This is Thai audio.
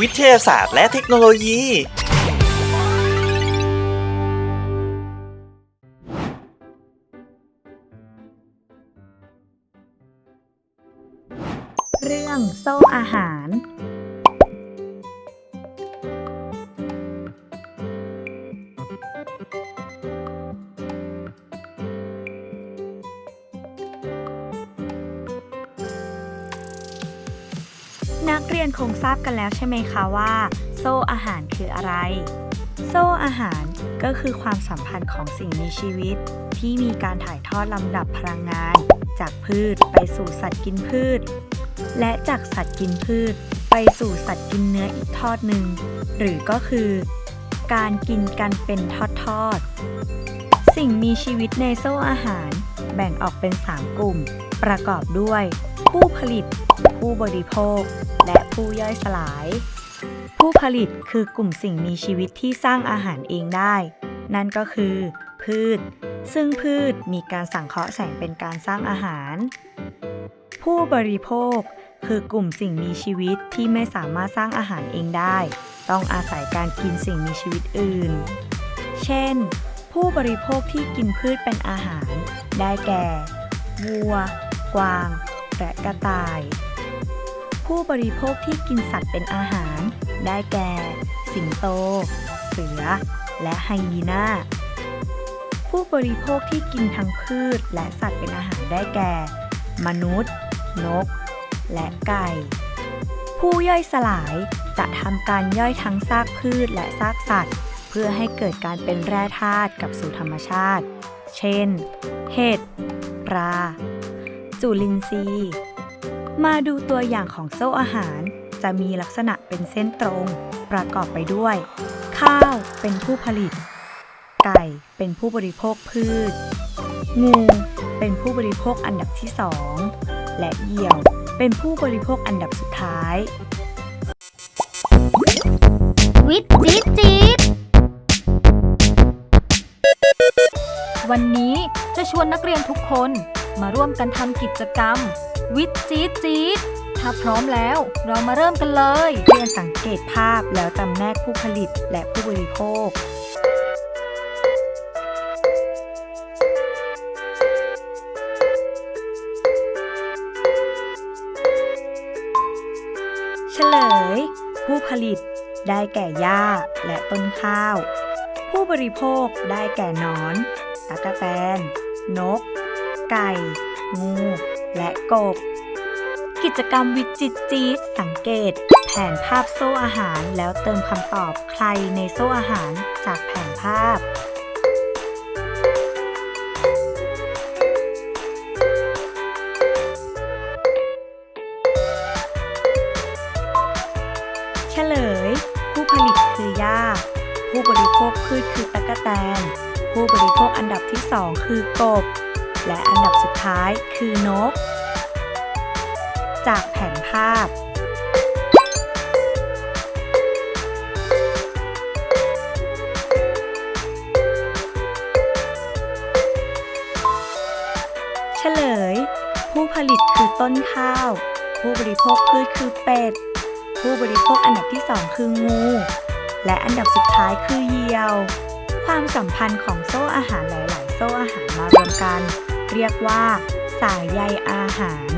วิทยาศาสตร์และเทคโนโลยี เรื่องโซ่อาหาร นักเรียนคงทราบกันแล้วใช่ไหมคะว่า โซ่อาหารคืออะไร โซ่อาหารก็คือความสัมพันธ์ของสิ่งมีชีวิต ที่มีการถ่ายทอดลำดับพลังงาน จากพืชไปสู่สัตว์กินพืช และจากสัตว์กินพืช ไปสู่สัตว์กินเนื้ออีกทอดหนึ่ง หรือก็คือ การกินกันเป็นทอดๆสิ่งมีชีวิตในโซ่อาหาร แบ่งออกเป็น 3 กลุ่ม ประกอบด้วย ผู้ผลิต ผู้บริโภค และผู้ย่อยสลาย ผู้ผลิตคือกลุ่มสิ่งมีชีวิตที่สร้างอาหารเองได้ นั่นก็คือ พืช ซึ่งพืชมีการสังเคราะห์แสงเป็นการสร้างอาหาร ผู้บริโภคคือกลุ่มสิ่งมีชีวิตที่ไม่สามารถสร้างอาหารเองได้ ต้องอาศัยการกินสิ่งมีชีวิตอื่น เช่น ผู้บริโภคที่กินพืชเป็นอาหาร ได้แก่ วัว กวาง และกระต่าย ผู้บริโภคที่กินสัตว์เป็นอาหาร ได้แก่ สิงโต เสือ และไฮยีน่า ผู้บริโภคที่กินทั้งพืชและสัตว์เป็นอาหารได้แก่ มนุษย์ นก และไก่ ผู้ย่อยสลายจะทำการย่อยทั้งซากพืชและซากสัตว์ เพื่อให้เกิดการเป็นแร่ธาตุกลับสู่ธรรมชาติ เช่น เห็ด ปลา จุลินทรีย์ มาดูตัวอย่างของโซ่อาหาร จะมีลักษณะเป็นเส้นตรง ประกอบไปด้วย ข้าวเป็นผู้ผลิต ไก่เป็นผู้บริโภคพืช งูเป็นผู้บริโภคอันดับที่สองและเหยี่ยวเป็นผู้บริโภคอันดับสุดท้าย วิทย์จี๊ดจี๊ดวันนี้จะชวนนักเรียนทุกคน มาร่วมกันทำกิจกรรม วิทจี๊ดจี๊ดถ้าพร้อมแล้วเรามาเริ่มกันเลย เรียนสังเกตภาพแล้วจำแนกผู้ผลิตและผู้บริโภคเฉลย ผู้ผลิตได้แก่หญ้าและต้นข้าว ผู้บริโภคได้แก่หนอน ตะกแตน นก ไก่ งู และกบ กิจกรรมวิจิตจีดสังเกต แผนภาพโซ่อาหาร แล้วเติมคำตอบใครในโซ่อาหารจากแผนภาพเฉลย ผู้ผลิตคือหญ้าผู้บริโภคพืชคือตะกแตน ผู้บริโภคอันดับที่สองคือกบ และอันดับสุดท้ายคือนก จากแผนภาพ เฉลย ผู้ผลิตคือต้นข้าว ผู้บริโภคพืชคือเป็ด ผู้บริโภคอันดับที่2คืองู และอันดับสุดท้ายคือเหยี่ยวความสัมพันธ์ของโซ่อาหารหลาย ๆ โซ่อาหารมารวมกัน เรียกว่า สายใยอาหาร